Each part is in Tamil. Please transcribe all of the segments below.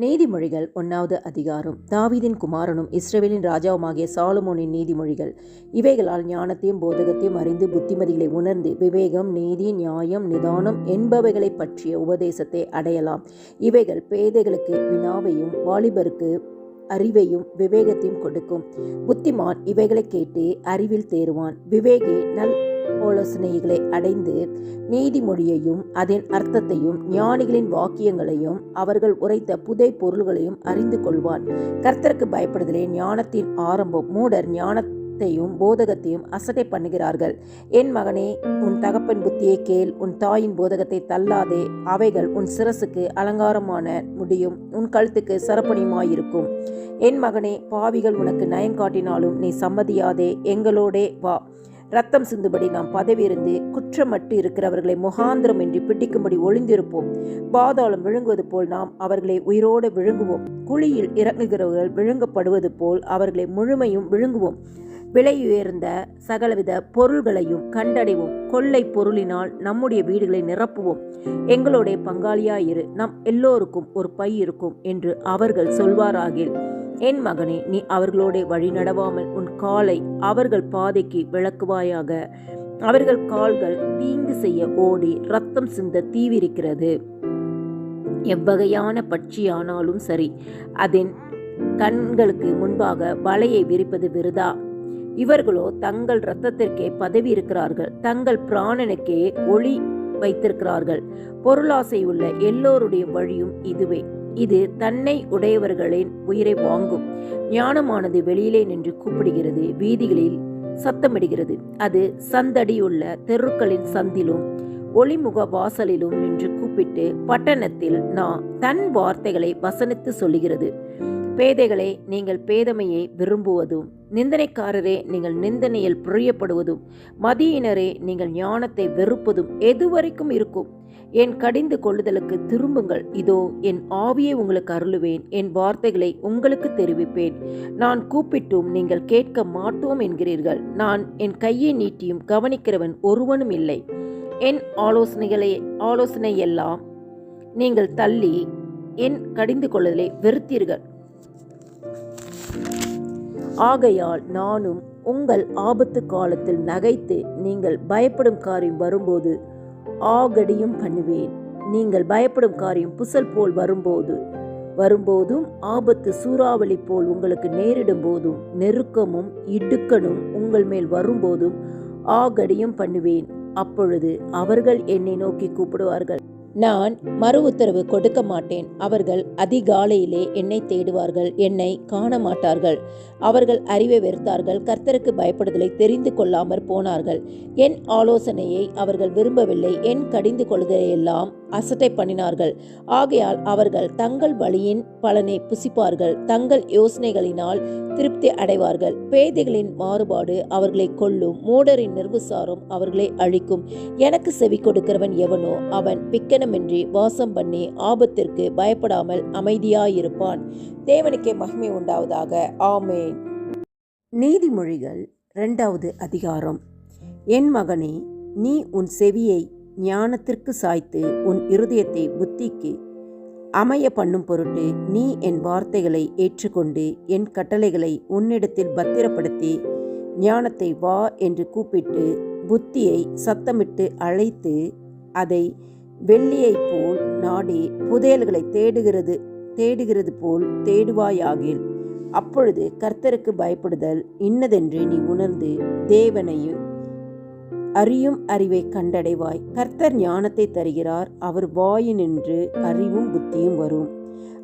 நீதிமொழிகள் ஒன்றாவது அதிகாரம். தாவீதின் குமாரனும் இஸ்ரவேலின் ராஜாவுமாகிய சாலுமோனின் நீதிமொழிகள். இவைகளால் ஞானத்தையும் போதகத்தையும் அறிந்து புத்திமதிகளை உணர்ந்து விவேகம் நீதி நியாயம் நிதானம் என்பவைகளைப் பற்றிய உபதேசத்தை அடையலாம். இவைகள் பேதைகளுக்கு வினாவையும் வாலிபருக்கு அறிவையும் விவேகத்தையும் கொடுக்கும். புத்திமான் இவைகளை கேட்டு அறிவில் தேருவான் விவேகி நல் ஆலோசனைகளை அடைந்து நீதிமொழியையும் அதன் அர்த்தத்தையும் ஞானிகளின் வாக்கியங்களையும் அவர்கள் உரைத்த புதை பொருள்களையும் அறிந்து கொள்வான். கர்த்தருக்கு பயப்படுதலே ஞானத்தின் ஆரம்பம். மூடர் ஞானத்தையும் போதகத்தையும் அசட்டை பண்ணுகிறார்கள். என் மகனே உன் தகப்பன் புத்தியை கேள். உன் தாயின் போதகத்தை தள்ளாதே. அவைகள் உன் சிரசுக்கு அலங்காரமான முடியும். உன் கழுத்துக்கு சரப்பணியுமாயிருக்கும். என் மகனே பாவிகள் உனக்கு நயங்காட்டினாலும் நீ சம்மதியாதே. எங்களோடே வா. ரத்தம் சிந்துபடி நாம் பதவியிருந்து குற்றமட்டு இருக்கிறவர்களை முகாந்திரம் என்று பிடிக்கும்படி ஒளிந்திருப்போம். பாதாளம் விழுங்குவது போல் நாம் அவர்களை உயிரோடு விழுங்குவோம். குழியில் இறங்குகிறவர்கள் விழுங்கப்படுவது போல் அவர்களை முழுமையும் விழுங்குவோம். விலையுயர்ந்த சகலவித பொருள்களையும் கண்டடைவோம். கொள்ளை பொருளினால் நம்முடைய வீடுகளை நிரப்புவோம். எங்களுடைய பங்காளியாயிரு நம் எல்லோருக்கும் ஒரு பை இருக்கும் என்று அவர்கள் சொல்வாராகில். என் மகனே நீ அவர்களோட வழி நடவாமல் உன் காலை அவர்கள் பாதைக்கு விளக்குவாயாக. அவர்கள் கால்கள் தீங்கு செய்ய ஓடி ரத்தம் சிந்த தீவிரிக்கிறது. எவ்வகையான பட்சியானாலும் சரி அதன் கண்களுக்கு முன்பாக வலையை விரிப்பது விருதா? இவர்களோ தங்கள் இரத்தத்திற்கே பதவி இருக்கிறார்கள் தங்கள் பிராணனுக்கே ஒளி வைத்திருக்கிறார்கள். பொருளாசை உள்ள எல்லோருடைய வழியும் இதுவே. இது தன்னை உடையவர்களின் உயிரை வாங்கும். ஞானமானது வெளியிலே நின்று கூப்பிடுகிறது வீதிகளில் சத்தமிடுகிறது. அது சந்தடியுள்ள தெருக்களின் சந்திலும் ஒளிமுக வாசலிலும் நின்று கூப்பிட்டு பட்டணத்தில் நான் தன் வார்த்தைகளை வசனித்து சொல்லுகிறது. பேதைகளே நீங்கள் பேதமையை விரும்புவதும் நிந்தனைக்காரரே நீங்கள் நிந்தனையில் புரியப்படுவதும் மதியினரே நீங்கள் ஞானத்தை வெறுப்பதும் எதுவரைக்கும் இருக்கும். என் கடிந்து கொள்ளுதலுக்கு திரும்புங்கள். இதோ என் ஆவியை உங்களுக்கு அருளுவேன். என் வார்த்தைகளை உங்களுக்கு தெரிவிப்பேன். நான் கூப்பிட்டும் நீங்கள் கேட்க மாட்டோம் என்கிறீர்கள். நான் என் கையை நீட்டியும் கவனிக்கிறவன் ஒருவனும் இல்லை. என் ஆலோசனைகளை ஆலோசனை எல்லாம் நீங்கள் தள்ளி என் கடிந்து கொள்ளுதலை வெறுத்தீர்கள். ஆகையால் நானும் உங்கள் ஆபத்து காலத்தில் நகைத்து நீங்கள் பயப்படும் காரியம் வரும்போது ஆகடியும் பண்ணுவேன். நீங்கள் பயப்படும் காரியம் புசல் போல் வரும்போது வரும்போதும் ஆபத்து சூறாவளி போல் உங்களுக்கு நேரிடும் போதும் நெருக்கமும் இடுக்கணும் உங்கள் மேல் வரும்போதும் ஆகடியும் பண்ணுவேன். அப்பொழுது அவர்கள் என்னை நோக்கி கூப்பிடுவார்கள். நான் மறு உத்தரவு கொடுக்க மாட்டேன் அவர்கள் அதிகாலையிலே என்னை தேடுவார்கள் என்னை காண மாட்டார்கள் அவர்கள் அறிவை வெறுத்தார்கள் கர்த்தருக்கு பயப்படுதலை தெரிந்து கொள்ளாமற் போனார்கள். என் ஆலோசனையை அவர்கள் விரும்பவில்லை என் கடிந்து கொள்வதையெல்லாம் அசட்டை பண்ணினார்கள். ஆகையால் அவர்கள் தங்கள் வழியின் பலனை புசிப்பார்கள் தங்கள் யோசனைகளினால் திருப்தி அடைவார்கள். பேதைகளின் மாறுபாடு அவர்களை கொல்லும் மூடரின் நிர்விசாரம் அவர்களை அழிக்கும். எனக்கு செவி கொடுக்கிறவன் எவனோ அவன் பிக்கனமின்றி வாசம் பண்ணி ஆபத்திற்கு பயப்படாமல் அமைதியாயிருப்பான். தேவனுக்கே மகிமை உண்டாவதாக. ஆமேன். நீதிமொழிகள் இரண்டாவது அதிகாரம். என் மகனே நீ உன் செவியை ஞானத்திற்கு சாய்த்து உன் இருதயத்தை புத்திக்கு அமைய பண்ணும் பொருட்டு நீ என் வார்த்தைகளை ஏற்றுக்கொண்டு என் கட்டளைகளை உன்னிடத்தில் பத்திரப்படுத்தி ஞானத்தை வா என்று கூப்பிட்டு புத்தியை சத்தமிட்டு அழைத்து அதை வெள்ளியைப் போல் நாடி புதையல்களை தேடுகிறது தேடுகிறது போல் தேடுவாயாகில். அப்பொழுது கர்த்தருக்கு பயப்படுதல் இன்னதென்று நீ உணர்ந்து தேவனையும் அறியும் அறிவை கண்டடைவாய். கர்த்தர் ஞானத்தை தருகிறார் அவர் வாயினின்று அறிவும் புத்தியும் வரும்.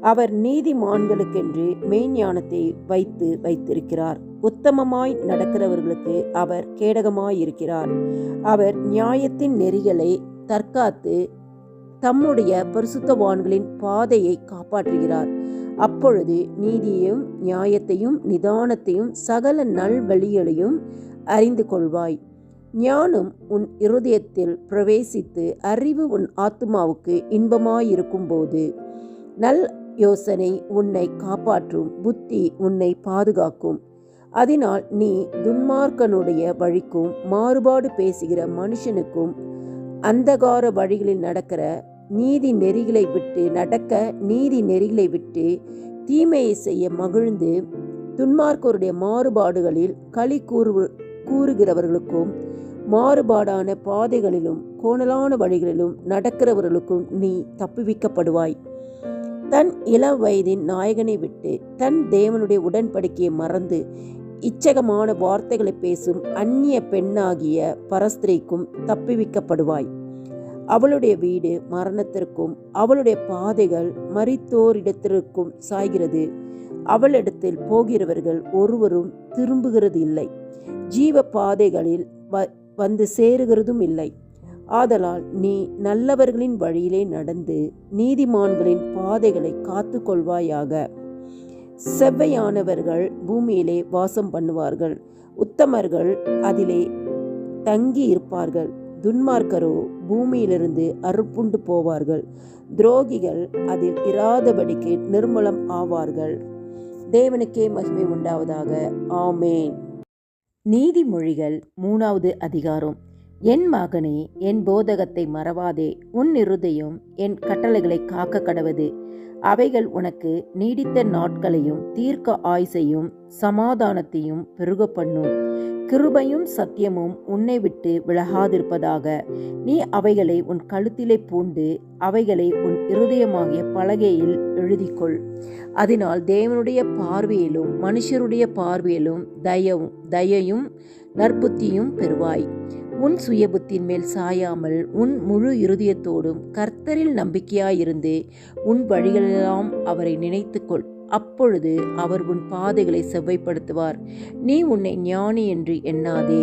அவர் நீதிமான்களுக்கென்று மெய்ஞானத்தை வைத்து வைத்திருக்கிறார். உத்தமமாய் நடக்கிறவர்களுக்கு அவர் கேடகமாயிருக்கிறார். அவர் நியாயத்தின் நெறிகளை தற்காத்து தம்முடைய பரிசுத்தவான்களின் பாதையை காப்பாற்றுகிறார். அப்பொழுது நீதியையும் நியாயத்தையும் நிதானத்தையும் சகல நல்வழிகளையும் அறிந்து கொள்வாய். ஞானம் உன் இருதயத்தில் பிரவேசித்து அறிவு உன் ஆத்மாவுக்கு இன்பமாயிருக்கும்போது நல் யோசனை உன்னை காப்பாற்றும் புத்தி உன்னை பாதுகாக்கும். அதனால் நீ துன்மார்க்கனுடைய வழிக்கும் மாறுபாடு பேசுகிற மனுஷனுக்கும் அந்தகார வழிகளில் நடக்கிற நீதி நெறிகளை விட்டு நடக்க நீதி நெறிகளை விட்டு தீமையை செய்ய மகிழ்ந்து துன்மார்க்கோருடைய மாறுபாடுகளில் களி கூறு கூறுகிறவர்களுக்கும் மாறுபாடான பாதைகளிலும் கோணலான வழிகளிலும் நடக்கிறவர்களுக்கும் நீ தப்புவிக்கப்படுவாய். தன் இளம் வயதின் நாயகனை விட்டு தன் தேவனுடைய உடன்படிக்கையை மறந்து இச்சகமான வார்த்தைகளை பேசும் அந்நிய பெண்ணாகிய பரஸ்திரீக்கும் தப்பிவிக்கப்படுவாய். அவளுடைய வீடு மரணத்திற்கும் அவளுடைய பாதைகள் மறித்தோரிடத்திற்கும் சாய்கிறது. அவளிடத்தில் போகிறவர்கள் ஒருவரும் திரும்புகிறது இல்லை ஜீவ பாதைகளில் வ வந்து சேருகிறதும் இல்லை. ஆதலால் நீ நல்லவர்களின் வழியிலே நடந்து நீதிமான்களின் பாதைகளை காத்து கொள்வாயாக செவ்வையானவர்கள் பூமியிலே வாசம் பண்ணுவார்கள். உத்தமர்கள் அதிலே தங்கி இருப்பார்கள் துன்மார்க்கரோ பூமியிலிருந்து அறுப்புண்டு போவார்கள். துரோகிகள் அதில் இராதபடிக்கு நிர்மலம் ஆவார்கள். தேவனுக்கே மகிமை உண்டாவதாக. ஆமேன். நீதிமொழிகள் மூணாவது அதிகாரம். என் மகனே என் போதகத்தை மறவாதே. உன் இருதயம் என் கட்டளைகளை காக்க கடவது. அவைகள் உனக்கு நீடித்த நாட்களையும் தீர்க்க ஆயுசையும் சமாதானத்தையும் பெருக பண்ணும். கிருபையும் சத்தியமும் உன்னை விட்டு விலகாதிருப்பதாக. நீ அவைகளை உன் கழுத்திலே பூண்டு அவைகளை உன் இருதயமாகிய பலகையில் எழுதிக்கொள். அதனால் தேவனுடைய பார்வையிலும் மனுஷருடைய பார்வையிலும் தயவும் தயையும் நற்புத்தியும் பெறுவாய். உன் சுயபுத்தின் மேல் சாயாமல் உன் முழு இருதயத்தோடும் கர்த்தரில் நம்பிக்கையாயிருந்து உன் வழிகளெல்லாம் அவரை நினைத்துக்கொள். அப்பொழுது அவர் உன் பாதைகளை செவ்வைப்படுத்துவார். நீ உன்னை ஞானி என்று எண்ணாதே.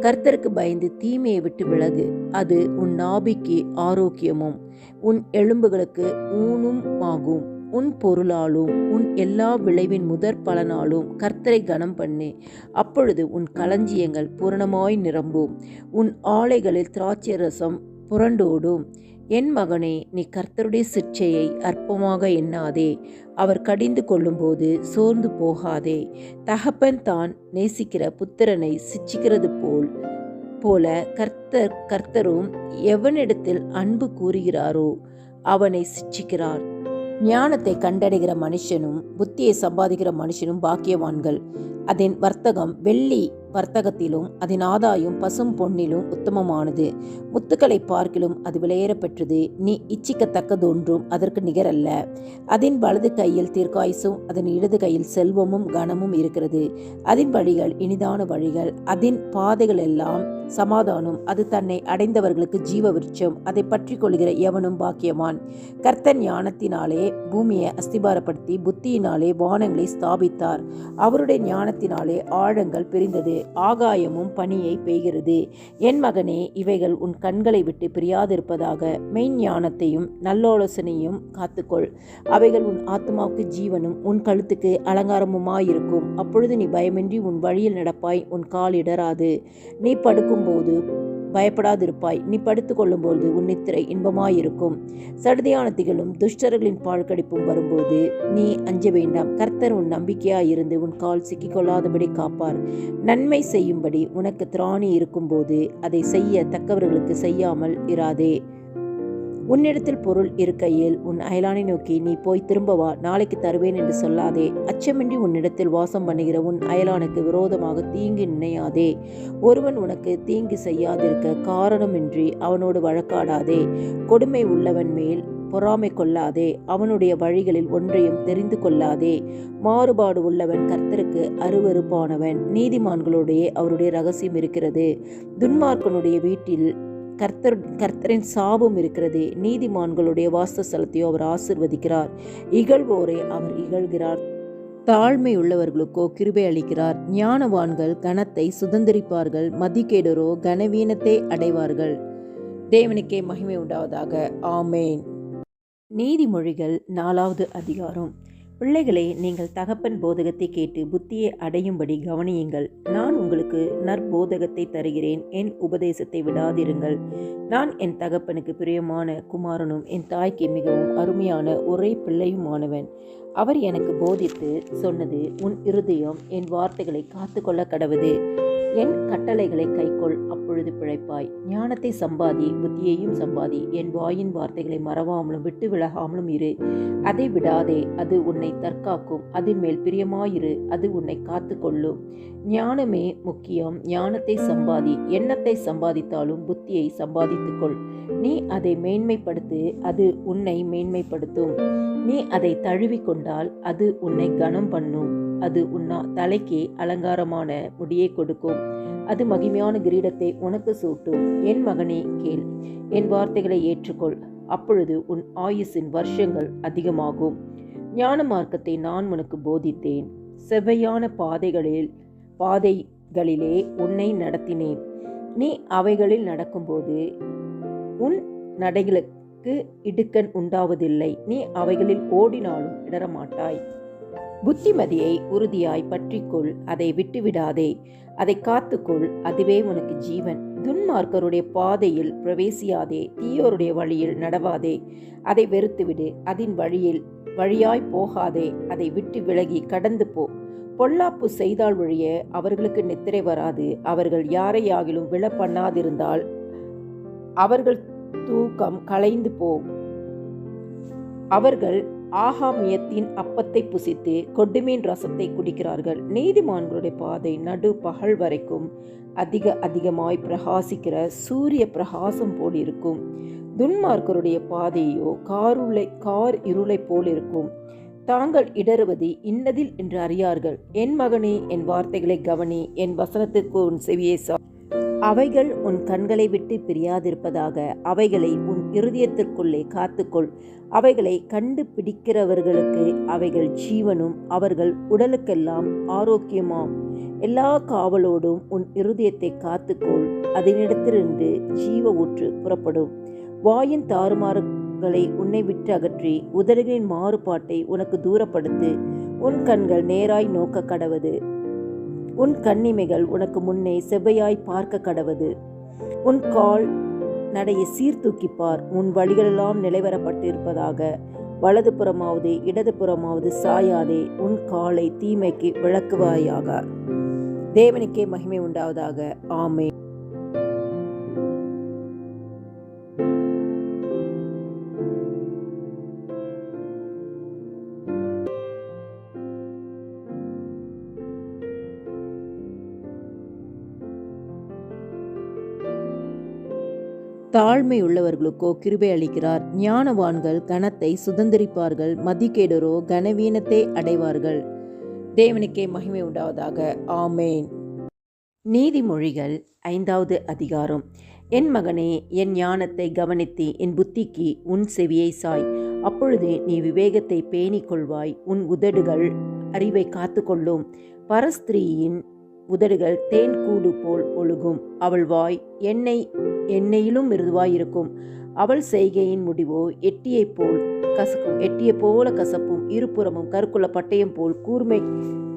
கர்த்தருக்கு பயந்து தீமையை விட்டு விலகு. அது உன் நாபிக்கு ஆரோக்கியமும் உன் எலும்புகளுக்கு ஊனும் ஆகும். உன் பொருளாலும் உன் எல்லா விளைவின் முதற் பலனாலும் கர்த்தரை கனம் பண்ணு. அப்பொழுது உன் களஞ்சியங்கள் பூரணமாய் நிரம்பும். உன் ஆலைகளில் திராட்சை ரசம் புரண்டோடும். என் மகனே நீ கர்த்தருடைய சிற்சையை அற்பமாக எண்ணாதே. அவர் கடிந்து கொள்ளும்போது சோர்ந்து போகாதே. தகப்பன் தான் நேசிக்கிற புத்திரனை சிச்சிக்கிறது போல் போல கர்த்தர் கர்த்தரும் எவனிடத்தில் அன்பு கூறுகிறாரோ அவனை சிச்சிக்கிறார் ஞானத்தை கண்டடைகிற மனுஷனும் புத்தியை சம்பாதிக்கிற மனுஷனும் பாக்கியவான்கள். அதன் வர்த்தகம் வெள்ளி வர்த்தகத்திலும் அதன் ஆதாயம் பசும் பொன்னிலும் உத்தமமானது. முத்துக்களை பார்க்கிலும் அது விலையேறப்பெற்றது நீ இச்சிக்கத்தக்கதொன்றும் அதற்கு நிகரல்ல. அதன் வலது கையில் தீர்க்காயுசும் அதன் இடது கையில் செல்வமும் கனமும் இருக்கிறது. அதன் வழிகள் இனிதான வழிகள். அதன் பாதைகள் எல்லாம் சமாதானம். அது தன்னை அடைந்தவர்களுக்கு ஜீவ விருட்சம் அதை பற்றி கொள்கிற எவனும் பாக்கியவான்? கர்த்தன் ஞானத்தினாலே பூமியை அஸ்திபாரப்படுத்தி புத்தியினாலே வானங்களை ஸ்தாபித்தார். அவருடைய ஞானத்தினாலே ஆழங்கள் பிரிந்தது. ஆகாயமும் பனியை பெய்கிறது. என் மகனே இவைகள் உன் கண்களை விட்டு பிரியாதிருப்பதாக மெய்ஞானத்தையும் நல்லோலோசனையும் காத்துக்கொள். அவைகள் உன் ஆத்மாவுக்கு ஜீவனும் உன் கழுத்துக்கு அலங்காரமுமாயிருக்கும். அப்பொழுது நீ பயமின்றி உன் வழியில் நடப்பாய் உன் கால் இடராது. நீ படுக்கும்போது பயப்படாதிருப்பாய். நீ படுத்துக்கொள்ளும்போது உன் நித்திரை இன்பமாயிருக்கும். சடுதியான திகழும் துஷ்டர்களின் பாழ்கடிப்பும் வரும்போது நீ அஞ்ச வேண்டாம். கர்த்தர் உன் நம்பிக்கையாயிருந்து உன் கால் சிக்கிக்கொள்ளாதபடி காப்பார். நன்மை செய்யும்படி உனக்கு திராணி இருக்கும்போது அதை செய்ய தக்கவர்களுக்கு செய்யாமல் இராதே. உன்னிடத்தில் பொருள் இருக்கையில் உன் அயலானை நோக்கி நீ போய் திரும்ப வா நாளைக்கு தருவேன் என்று சொல்லாதே. அச்சமின்றி உன்னிடத்தில் வாசம் பண்ணுகிற உன் அயலானுக்கு விரோதமாக தீங்கு நினையாதே. ஒருவன் உனக்கு தீங்கு செய்யாதிருக்க காரணமின்றி அவனோடு வழக்காடாதே. கொடுமை உள்ளவன் மேல் பொறாமை கொள்ளாதே. அவனுடைய வழிகளில் ஒன்றையும் தெரிந்து கொள்ளாதே. மாறுபாடு உள்ளவன் கர்த்தருக்கு அருவருப்பானவன். நீதிமான்களுடைய அவருடைய ரகசியம் இருக்கிறது. துன்மார்க்கனுடைய வீட்டில் கர்த்தர் கர்த்தரின் சாபம் இருக்கிறது. நீதிமான்களுடைய வாஸ்தலத்தையோ அவர் ஆசிர்வதிக்கிறார். இகழ்வோரை அவர் இகழ்கிறார். தாழ்மை உள்ளவர்களுக்கோ கிருபை அளிக்கிறார். ஞானவான்கள் கனத்தை சுதந்திரிப்பார்கள். மதிக்கேடரோ கனவீனத்தை அடைவார்கள். தேவனுக்கே மகிமை உண்டாவதாக. ஆமேன். நீதிமொழிகள் நாலாவது அதிகாரம். பிள்ளைகளே நீங்கள் தகப்பன் போதகத்தை கேட்டு புத்தியை அடையும்படி கவனியுங்கள். நான் உங்களுக்கு நற்போதகத்தை தருகிறேன். என் உபதேசத்தை விடாதிருங்கள். நான் என் தகப்பனுக்கு பிரியமான குமாரனும் என் தாய்க்கு மிகவும் அருமையான ஒரே பிள்ளையுமானவன். அவர் எனக்கு போதித்து சொன்னது உன் இருதயம் என் வார்த்தைகளை காத்துக்கொள்ள கடவுது. என் கட்டளைகளை கைக்கொள் அப்பொழுது பிழைப்பாய். ஞானத்தை சம்பாதி புத்தியையும் சம்பாதி. என் வாயின் வார்த்தைகளை மறவாமலும் விட்டு விலகாமலும் இரு. அதை விடாதே அது உன்னை தற்காக்கும். அதன் மேல் பிரியமாயிரு அது உன்னை காத்து கொள்ளும் ஞானமே முக்கியம் ஞானத்தை சம்பாதி. எண்ணத்தை சம்பாதித்தாலும் புத்தியை சம்பாதித்துக்கொள். நீ அதை மேன்மைப்படுத்து அது உன்னை மேன்மைப்படுத்தும். நீ அதை தழுவிக்கொண்டால் அது உன்னை கனம் பண்ணும் அது உன்னா தலைக்கே அலங்காரமான முடியை கொடுக்கும். அது மகிமையான கிரீடத்தை உனக்கு சூட்டும். என் மகனே கேள். என் வார்த்தைகளை ஏற்றுக்கொள். அப்பொழுது உன் ஆயுசின் வருஷங்கள் அதிகமாகும். ஞான மார்க்கத்தை நான் உனக்கு போதித்தேன். செவ்வையான பாதைகளில் பாதைகளிலே உன்னை நடத்தினேன். நீ அவைகளில் நடக்கும்போது உன் நடைகளுக்கு இடுக்கண் உண்டாவதில்லை. நீ அவைகளில் ஓடினாலும் இடரமாட்டாய் புத்திமதியை உறுதியாய் பற்றிக்கொள் அதை விட்டுவிடாதே. அதை காத்துக்கொள் அதுவே உனக்கு ஜீவன். துன்மார்க்கருடைய பாதையில் பிரவேசியாதே தீயோருடைய வழியில் நடவாதே. அதை வெறுத்துவிடு அதன் வழியில் வழியாய் போகாதே. அதை விட்டு விலகி கடந்து போ. பொல்லாப்பு செய்தால் ஒழிய அவர்களுக்கு நித்திரை வராது. அவர்கள் யாரையாகிலும் விழ பண்ணாதிருந்தால் அவர்கள் தூக்கம் கலைந்து போ. அவர்கள் ஆகாமியத்தின் அப்பத்தை புசித்து கொடுமீன் ரசத்தை குடிக்கிறார்கள். நீதிமான்களுடைய பாதை நடு பகல் வரைக்கும் அதிக அதிகமாய் பிரகாசிக்கிற சூரிய பிரகாசம் போல் இருக்கும். துன்மார்க்கருடைய பாதையோ காருளை கார் இருளை போல் இருக்கும். தாங்கள் இடறுவது இன்னதில் என்று அறியார்கள். என் மகனே என் வார்த்தைகளை கவனி என் வசனத்துக்கு உன் செவியை சா அவைகள் உன் கண்களை விட்டு பிரியாதிருப்பதாக அவைகளை உன் இருதயத்திற்குள்ளே காத்துக்கொள். அவைகளை கண்டுபிடிக்கிறவர்களுக்கு அவைகள் ஜீவனும் அவர்கள் உடலுக்கெல்லாம் ஆரோக்கியமாம். எல்லா காவலோடும் உன் இருதயத்தை காத்துக்கொள். அதனிடத்திலிருந்து ஜீவ ஊற்று புறப்படும். வாயின் தாறுமாறுகளை உன்னை விட்டு அகற்றி உதடுகளின் மாறுபாட்டை உனக்கு தூரப்படுத்து. உன் கண்கள் நேராய் நோக்க கடவது. உன் கண்ணிமைகள் உனக்கு முன்னே செவ்வையாய் பார்க்க கடவது. உன் கால் நடையை சீர்தூக்கிப்பார். உன் வழிகளெல்லாம் நிலைவரப்பட்டிருப்பதாக. வலது புறமாவது இடது புறமாவது சாயாதே. உன் காலை தீமைக்கு விளக்குவாயாக. தேவனுக்கே மகிமை உண்டாவதாக. ஆமே தாழ்மை உள்ளவர்களுக்கோ கிருபை அளிக்கிறார். ஞானவான்கள் கனத்தை சுதந்திரிப்பார்கள். மதிக்கேடரோ கனவீனத்தை அடைவார்கள். தேவனுக்கே மகிமை உண்டாவதாக. ஆமேன். நீதிமொழிகள் ஐந்தாவது அதிகாரம். என் மகனே என் ஞானத்தை கவனித்து என் புத்திக்கு உன் செவியை சாய். அப்பொழுது நீ விவேகத்தை பேணிக் கொள்வாய் உன் உதடுகள் அறிவை காத்துக்கொள்ளும். பரஸ்திரீயின் உதடுகள் தேன் கூடு போல் ஒழுகும். அவள் வாய் எண்ணெய் எண்ணெயிலும் மிருதுவாயிருக்கும். அவள் செய்கையின் முடிவோ எட்டியைப் போல் கசக்கும் எட்டிய போல கசப்பும் இருபுறமும் கருக்குள்ள பட்டயம் போல் கூர்மை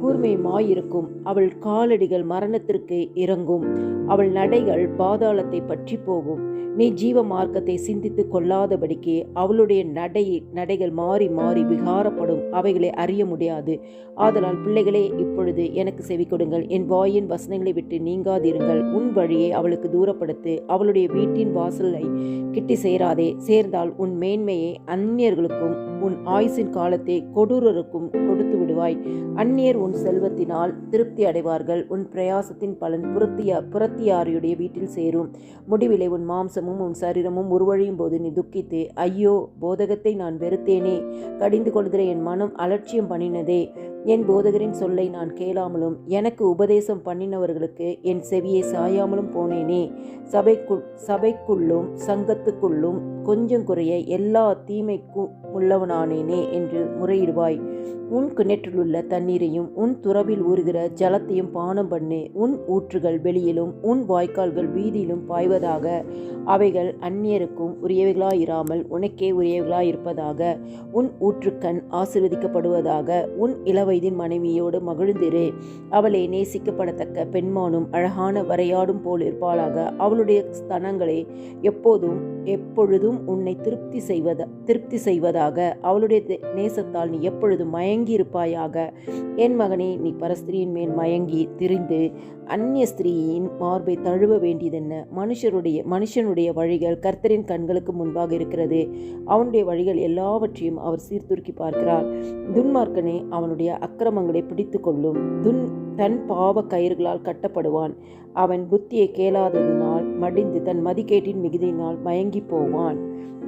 கூர்மையுமாயிருக்கும். அவள் காலடிகள் மரணத்திற்கு இறங்கும். அவள் நடைகள் பாதாளத்தை பற்றி போகும். நீ ஜீவ மார்க்கத்தை சிந்தித்து கொள்ளாதபடிக்கு அவளுடைய நடை நடைகள் மாறி மாறி விகாரப்படும். அவைகளை அறிய முடியாது. ஆதலால் பிள்ளைகளே இப்பொழுது எனக்கு செவி கொடுங்கள். என் வாயின் வசனங்களை விட்டு நீங்காதிருங்கள். உன் வழியை அவளுக்கு தூரப்படுத்து. அவளுடைய வீட்டின் வாசலை கிட்டி சேராதே. சேர்ந்தால் உன் மேன்மையை அந்நியர்களுக்கும் உன் ஆயுசின் காலத்தை கொடூரருக்கும் கொடுத்து விடுவாய். அந்நியர் உன் செல்வத்தினால் திருப்தி அடைவார்கள். உன் பிரயாசத்தின் பலன் புறத்தியா புறத்தியாரியுடைய வீட்டில் சேரும். முடிவிலே உன் மாம்சமும் உன் சரீரமும் உருவழியும் போது நீ துக்கித்து ஐயோ போதகத்தை நான் வெறுத்தேனே. கடிந்து கொள்கிற என் மனம் அலட்சியம் பண்ணினதே. என் போதகரின் சொல்லை நான் கேளாமலும் எனக்கு உபதேசம் பண்ணினவர்களுக்கு என் செவியை சாயாமலும் போனேனே. சபைக்குள் சபைக்குள்ளும் சங்கத்துக்குள்ளும் கொஞ்சம் குறைய எல்லா தீமைக்கும் உள்ளவனானேனே என்று முறையிடுவாய். உன் கிணற்றிலுள்ள தண்ணீரையும் உன் துறவில் ஊறுகிற ஜலத்தையும் பானம் பண்ணு உன் ஊற்றுகள் வெளியிலும் உன் வாய்க்கால்கள் வீதியிலும் பாய்வதாக அவைகள் அந்நியருக்கும் உரியவைகளாயிராமல் உனக்கே உரியவைகளாயிருப்பதாக உன் ஊற்றுக்கண் ஆசிர்வதிக்கப்படுவதாக உன் இளவயதின் மனைவியோடு மகிழ்ந்திரு. அவளை நேசிக்கப்படத்தக்க பெண்மானும் அழகான வரையாடும் போல் இருப்பாளாக. அவளுடைய ஸ்தனங்களை எப்போதும் எப்பொழுதும் உன்னை திருப்தி செய்வத திருப்தி செய்வதாக அவளுடைய நேசத்தால் நீ எப்பொழுதும் மயங்கியிருப்பாயாக. என் மகனே நீ பரஸ்திரியின் மேல் மயங்கி திரிந்து அந்நிய ஸ்திரீயின் மார்பை தழுவ வேண்டியதென்ன? மனுஷருடைய மனுஷனுடைய வழிகள் கர்த்தரின் கண்களுக்கு முன்பாக இருக்கிறது. அவனுடைய வழிகள் எல்லாவற்றையும் அவர் சீர்தூக்கி பார்க்கிறார். துன்மார்க்கனே அவனுடைய அக்கிரமங்களை பிடித்து கொள்ளும் துன் தன் பாவ கயிறுகளால் கட்டப்படுவான். அவன் புத்தியை கேளாததினால் மடிந்து தன் மதிக்கேட்டின் மிகுதியினால் மயங்கி போவான்.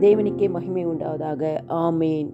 தேவனுக்கே மகிமை உண்டாவதாக. ஆமேன்.